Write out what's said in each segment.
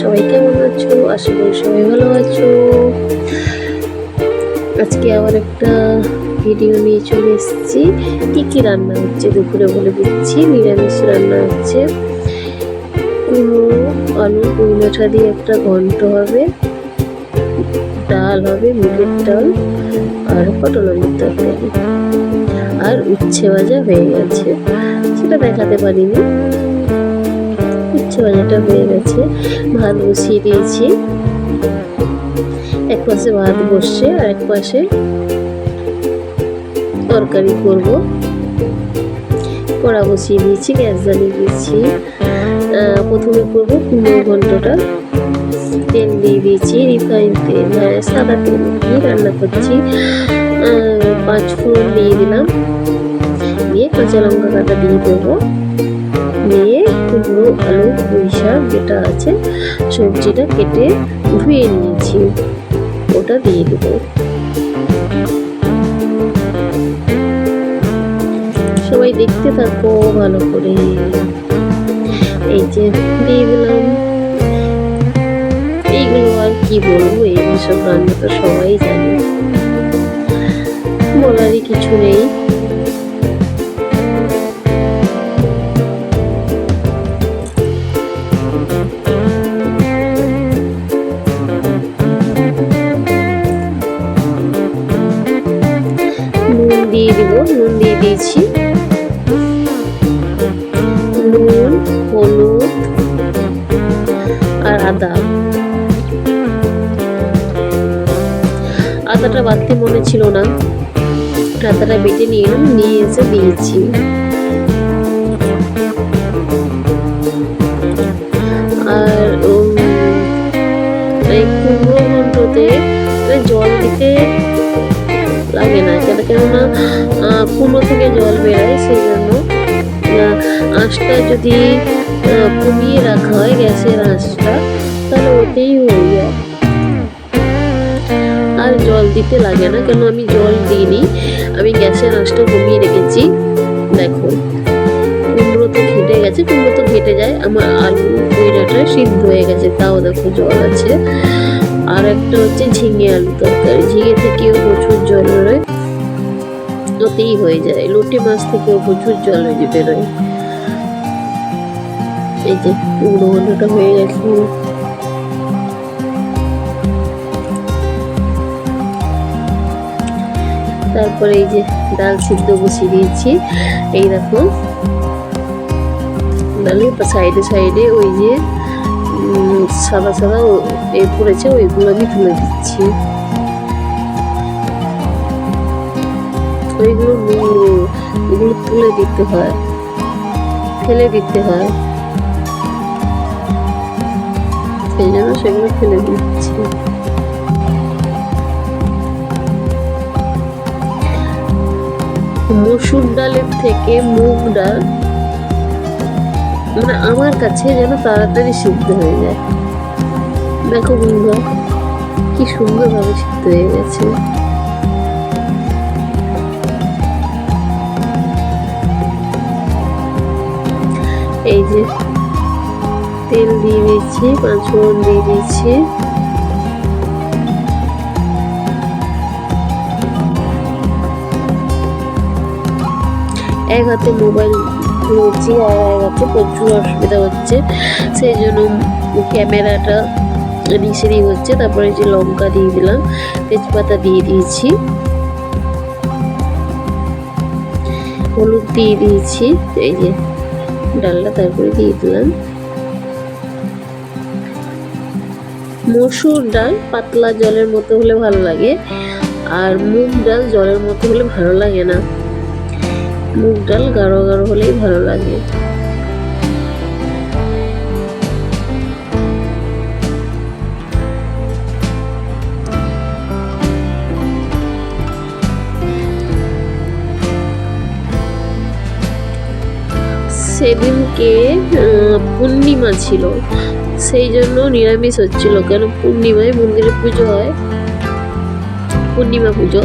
সবাই কেমন আছো? আশা করি সবাই ভালো আছো। আজকে আবার একটা ভিডিও নিয়ে চলে এসেছি। কী কী রান্না হচ্ছে? দুপুরে বলে দিচ্ছি। নিরামিষ রান্না হচ্ছে কুমড়ো, আলু মাঠা দিয়ে একটা ঘন্ট হবে, ডাল হবে, মুগের ডাল আর পটল আলুর তরকারি। আর উচ্ছে ভাজা হয়ে গেছে। সেটা দেখাতে পারিনি। ভাজাটা হয়ে গেছে। ভাত বসিয়ে দিয়েছি। এক পাশে ভাত বসছে আর এক পাশে তরকারি করব। কড়া বসিয়ে দিয়েছি, গ্যাস জ্বালিয়ে দিয়েছি। প্রথমে করব কুমড়ো ঘন্টটা। তেল দিয়ে দিয়েছি রিফাইন তেল হ্যাঁ সাদা তেল দিয়ে রান্না করছি। পাঁচ ফোড়ন দিয়ে দিলাম। দিয়ে কাঁচা লঙ্কা কাটা দিয়ে দেবো। দিয়ে কুমড়ো আলু, পুঁই শাক যেটা আছে, সবজিটা কেটে ধুয়ে নিয়েছি। ওটা দিয়ে দেবো। সবাই দেখতে থাকো ভালো করে। এই যে দিয়ে দিলাম। এইগুলো আর কি বলব, এই সব রান্না তো সবাই জানে। বলারই কিছু নেই। দিয়েছি। নুন হলুদ আর আদা। আদাটা বাড়তে মনে ছিল না। আদাটা বেটে নিয়ে এলাম, নিয়ে এসে দিয়েছি। জল দিতে লাগে না। কেন কেননা কুমড়ো থেকে জল বেরোয়, সেই জন্য আঁশটা যদি কমিয়ে রাখা হয় গ্যাসের আঁশটা, তাহলে ওতেই হয়ে যায়। আর জল দিতে লাগে না, কেন আমি জল দিইনি। আমি গ্যাসের আঁশটা কমিয়ে রেখেছি। দেখো, কুমড়ো তো ঘেটে গেছে, কুমড়ো তো ঘেটে যায়। আমার আলু, কইরাটা সিদ্ধ হয়ে গেছে, তাও দেখো জল আছে। আর একটা হচ্ছে ঝিঙে আলু তরকারি। ঝিঙে থেকেও প্রচুর জল বেরোয়। ওতেই হয়ে যায়। লোটে মাছ থেকেও প্রচুর জল হয়ে বেরোয়। এই যে কুমড়ো ঘন্টটা হয়ে গেছে। তারপরে এই যে ডাল সিদ্ধ বসিয়ে দিয়েছি। এই দেখো, ডালের সাইডে সাইডে ওই যে সাদা সাদা এ পড়েছে, ওইগুলো আমি তুলে দিচ্ছি। ওইগুলো ওগুলো তুলে দিতে হয়। ফেলে দিতে হয়। সেই জন্য সেগুলো ফেলে দিচ্ছি। মসুর ডালের থেকে মুগ ডাল মানে আমার কাছে যেন তাড়াতাড়ি সিদ্ধ হয়ে যায়। দেখো বন্ধুরা, কি সুন্দরভাবে সিদ্ধ হয়ে গেছে। এই যে তেল দিয়ে দিয়েছি, পাঁচ ফোড়ন দিয়ে দিয়েছি। এক হাতে মোবাইল ধরেছি আর হাতে প্রচুর অসুবিধা হচ্ছে। সেই জন্য ক্যামেরাটা নিচেরই হচ্ছে, তারপরে যে লঙ্কা দিয়ে দিলাম, তেজপাতা দিয়ে দিয়েছি। হলুদ দিয়ে দিয়েছি, এই যে ডালটা তারপরে দিয়ে দিলাম। মসুর ডাল পাতলা জলের মতো হলে ভালো লাগে, আর মুগ ডাল জলের মতো হলে ভালো লাগে না। মুগ ডাল গাঢ় গাঢ় হলেই ভালো লাগে। সেদিনকে পূর্ণিমা ছিল। সেই জন্য নিরামিষ হচ্ছিল। কেন? পূর্ণিমায় মন্দিরে পুজো হয়। পূর্ণিমা পুজো।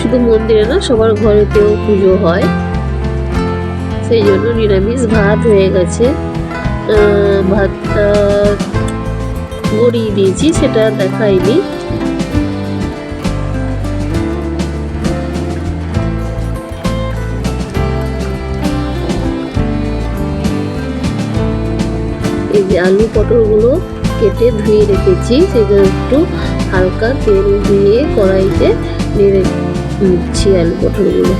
শুধু মন্দিরে না, সবার ঘরেতেও পুজো হয়। সেই জন্য নিরামিষ ভাত হয়ে গেছে। ভাতটা গড়িয়ে দিয়েছি, সেটা দেখাইনি। এই যে আলু পটলগুলো কেটে ধুয়ে রেখেছি, সেগুলো একটু হালকা তেল দিয়ে কড়াইতে নেড়ে নিচ্ছি আলু পটলগুলো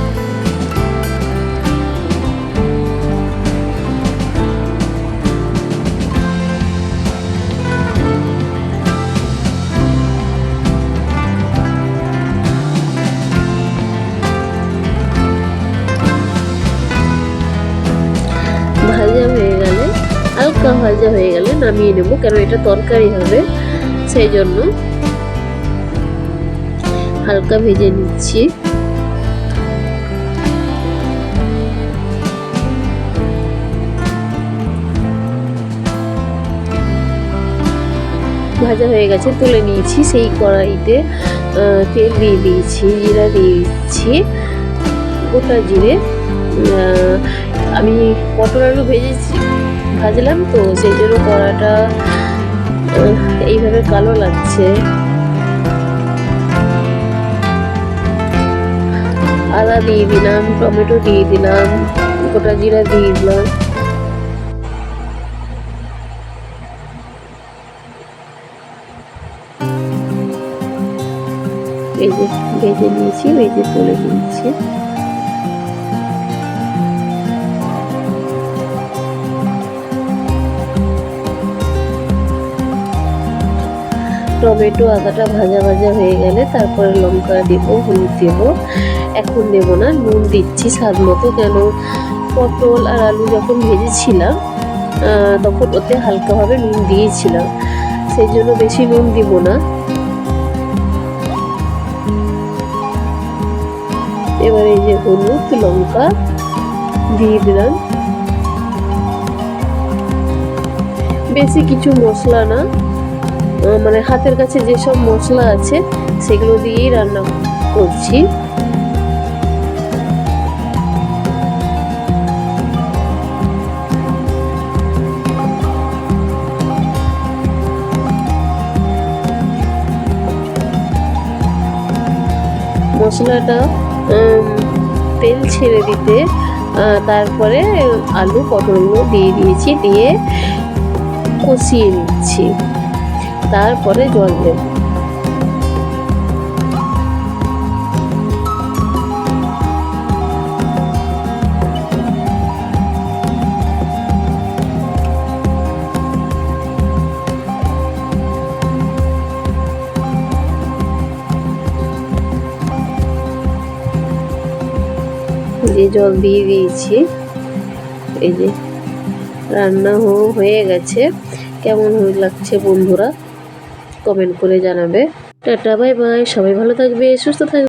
ভাজা হয়ে গেলে, হালকা ভাজা হয়ে গেলে নামিয়ে নেব, কেন এটা তরকারি হবে, সেই জন্য। হালকা ভেজে নিচ্ছি। ভাজা হয়ে গেছে, তুলে নিয়েছি সেই কড়াইতে তেল দিয়ে দিয়েছি, জিরা দিয়ে দিচ্ছি, গোটা জিরে। আমি পটল আলু ভেজেছি, ভাজলাম তো, সেই জন্য কড়াটা এইভাবে কালো লাগছে। আদা দিয়ে দিলাম, টমেটো দিয়ে দিলাম, গোটা জিরা দিয়ে দিলাম। ভেজে ভেজে নিয়েছি, ভেজে তুলে নিয়েছি টমেটো, আদাটা ভাজা ভাজা হয়ে গেলে তারপরে লঙ্কা দেবো, হলুদ দেব। এখন দেব না, নুন দিচ্ছি স্বাদ মতো, কেন পটল আর আলু যখন ভেজেছিলাম তখন ওতে হালকাভাবে নুন দিয়েছিলাম, সেই জন্য বেশি নুন দিব না। এবার এই যে হলুদ, লঙ্কা, দিয়ে দিলাম। বেশি কিছু মশলা না মানে হাতের কাছে যেসব মশলা আছে, সেগুলো দিয়েই রান্না করছি। মশলাটা তেল ছেড়ে দিতে তারপরে আলু, পটলগুলো দিয়ে দিয়েছি, দিয়ে কষিয়ে নিচ্ছি। তারপরে জল দেব। যে জল দিয়ে দিয়েছি। এই যে রান্না হয়ে গেছে। কেমন লাগছে বন্ধুরা? কমেন্ট করে জানাবে। Tata, bye bye. সবাই ভালো থাকবে, সুস্থ থাকবে।